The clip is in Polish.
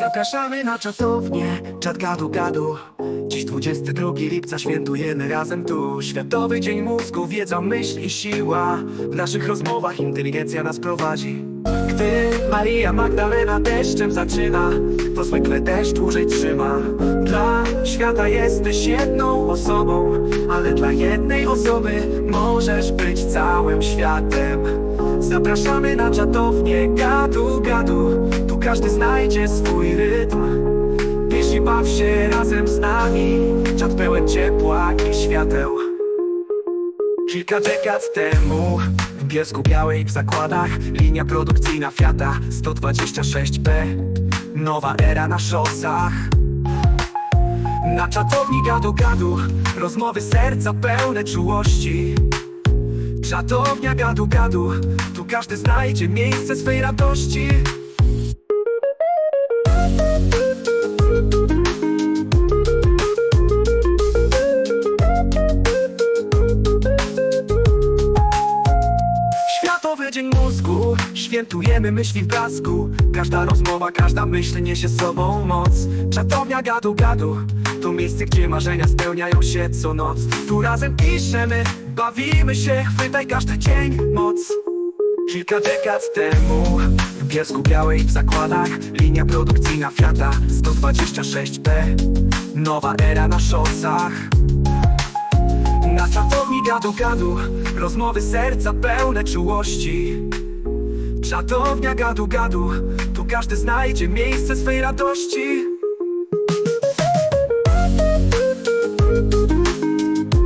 Zapraszamy na czatownię, czat gadu gadu. Dziś 22 lipca świętujemy razem tu. Światowy Dzień Mózgu, wiedza, myśl i siła. W naszych rozmowach inteligencja nas prowadzi. Gdy Maria Magdalena deszczem zaczyna To zwykle deszcz dłużej trzyma. Dla świata jesteś jedną osobą Ale dla jednej osoby możesz być całym światem. Zapraszamy na czatownię. Gadu gadu każdy znajdzie swój rytm. Pisz i baw się razem z nami Czat pełen ciepła i świateł. Kilka dekad temu W Bielsku Białej w zakładach Linia produkcyjna Fiata 126B Nowa era na szosach. Na czatowni gadu gadu Rozmowy serca pełne czułości. Czatownia gadu gadu Tu każdy znajdzie miejsce swej radości Dzień Mózgu. Świętujemy myśli w blasku. Każda rozmowa, każda myśl niesie z sobą moc. Czatownia gadu gadu. To miejsce, gdzie marzenia spełniają się co noc. Tu razem piszemy, bawimy się Chwytaj każdy dzień moc. Kilka dekad temu W Bielsku Białej w zakładach Linia produkcyjna Fiata 126B Nowa era na szosach gadu gadu Rozmowy serca pełne czułości. Czatownia gadu gadu Tu każdy znajdzie miejsce swej radości